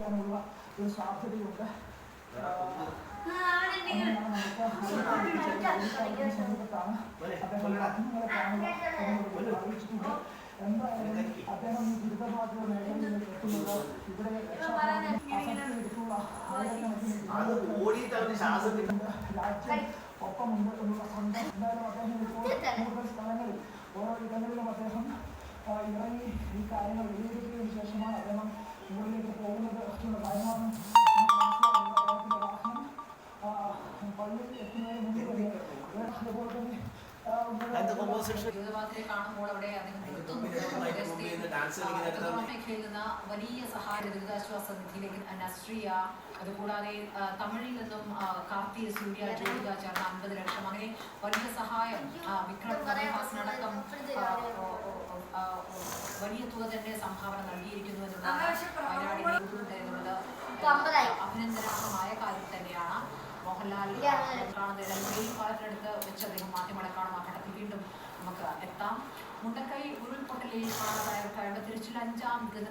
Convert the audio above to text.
ാനുള്ള ഒരു സാധ്യതയുണ്ട്. സമീപത്താണ് അദ്ദേഹം മാധ്യമങ്ങളെ കാണുക എന്നുള്ളത് അറിയിച്ചിട്ടുണ്ട്. എന്തായാലും അദ്ദേഹം ഈ ദുരിതബാധിത മേഖലയിലേക്ക് എത്തുന്നത് ഇവിടെ ആസക്തിയെടുത്തുള്ള ആയിരക്കണക്കിന് അത് ഓടിയിട്ട് അവന് ശ്വാസം കിട്ടും. രാജ്യം ഒപ്പമുണ്ട് എന്നുള്ള സന്ദേശം. എന്തായാലും അദ്ദേഹം ഇപ്പോൾ കൂടുതൽ സ്ഥലങ്ങളിൽ ഓരോ ഇടങ്ങളിലും അദ്ദേഹം ആ, ഇറങ്ങി ഈ കാര്യങ്ങൾ വിലയിരുത്തിയതിനു ശേഷമാണ് അദ്ദേഹം മുകളിലേക്ക് നിന്ന് വലിയ സഹായ ദുരിതാശ്വാസ നിധിയിലേക്ക് നസ്രിയ അതുകൂടാതെ തമിഴിൽ നിന്നും കാർത്തിക കാർത്തി സൂര്യ ജ്യോതിക ചേർന്ന അൻപത് ലക്ഷം. അങ്ങനെ വലിയ സഹായം വിക്രം അടക്കം വലിയ തുക തന്നെ സംഭാവന നൽകിയിരിക്കുന്നു എന്നുള്ളതാണ് കാണുന്നത് മെയ് പാലത്തിനടുത്ത് വെച്ച് അദ്ദേഹം മാധ്യമങ്ങളെ കാണും ആ ഘട്ടത്തിൽ വീണ്ടും നമുക്ക് എത്താം മുണ്ടക്കൈ ഉരുൾപൊട്ടലിൽ കാണാതായവർക്കായുള്ള തിരുച്ചിൽ അഞ്ചാം ദിന